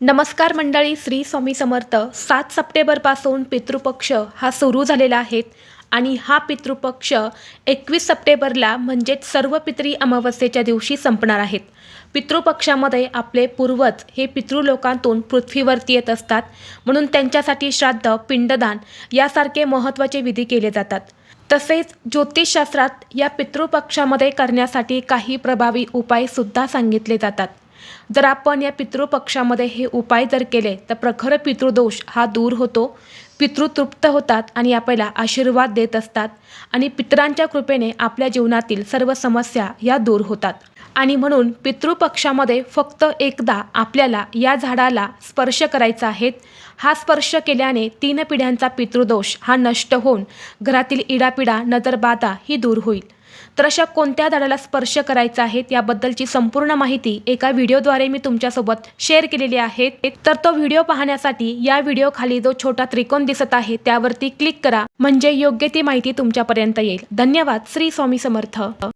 नमस्कार मंडळी श्री स्वामी समर्थ. सात सप्टेंबरपासून पितृपक्ष हा सुरू झालेला आहे आणि हा पितृपक्ष एकवीस सप्टेंबरला म्हणजेच सर्व पितरी अमावस्येच्या दिवशी संपणार आहेत. पितृपक्षामध्ये आपले पूर्वज हे पितृलोकांतून पृथ्वीवरती येत असतात. म्हणून त्यांच्यासाठी श्राद्ध पिंडदान यासारखे महत्त्वाचे विधी केले जातात. तसेच ज्योतिषशास्त्रात या पितृपक्षामध्ये करण्यासाठी काही प्रभावी उपायसुद्धा सांगितले जातात. जर आपण या पितृपक्षामध्ये हे उपाय जर केले तर प्रखर पितृदोष हा दूर होतो. पितृ तृप्त होतात आणि आपल्याला आशीर्वाद देत असतात आणि पितरांच्या कृपेने आपल्या जीवनातील सर्व समस्या या दूर होतात. आणि म्हणून पितृपक्षामध्ये फक्त एकदा आपल्याला या झाडाला स्पर्श करायचा आहे हा स्पर्श केल्याने तीन पिढ्यांचा पितृदोष हा नष्ट होऊन घरातील इडापिडा नजरबाधा ही दूर होईल. तर अशा कोणत्या झाडाला स्पर्श करायचा आहे याबद्दलची संपूर्ण माहिती एका व्हिडिओद्वारे मी तुमच्यासोबत शेअर केलेली आहे. तर तो व्हिडिओ पाहण्यासाठी या व्हिडिओ खाली जो छोटा त्रिकोण दिसत आहे त्यावरती क्लिक करा. म्हणजे योग्य ती माहिती तुमच्यापर्यंत येईल. धन्यवाद. श्री स्वामी समर्थ.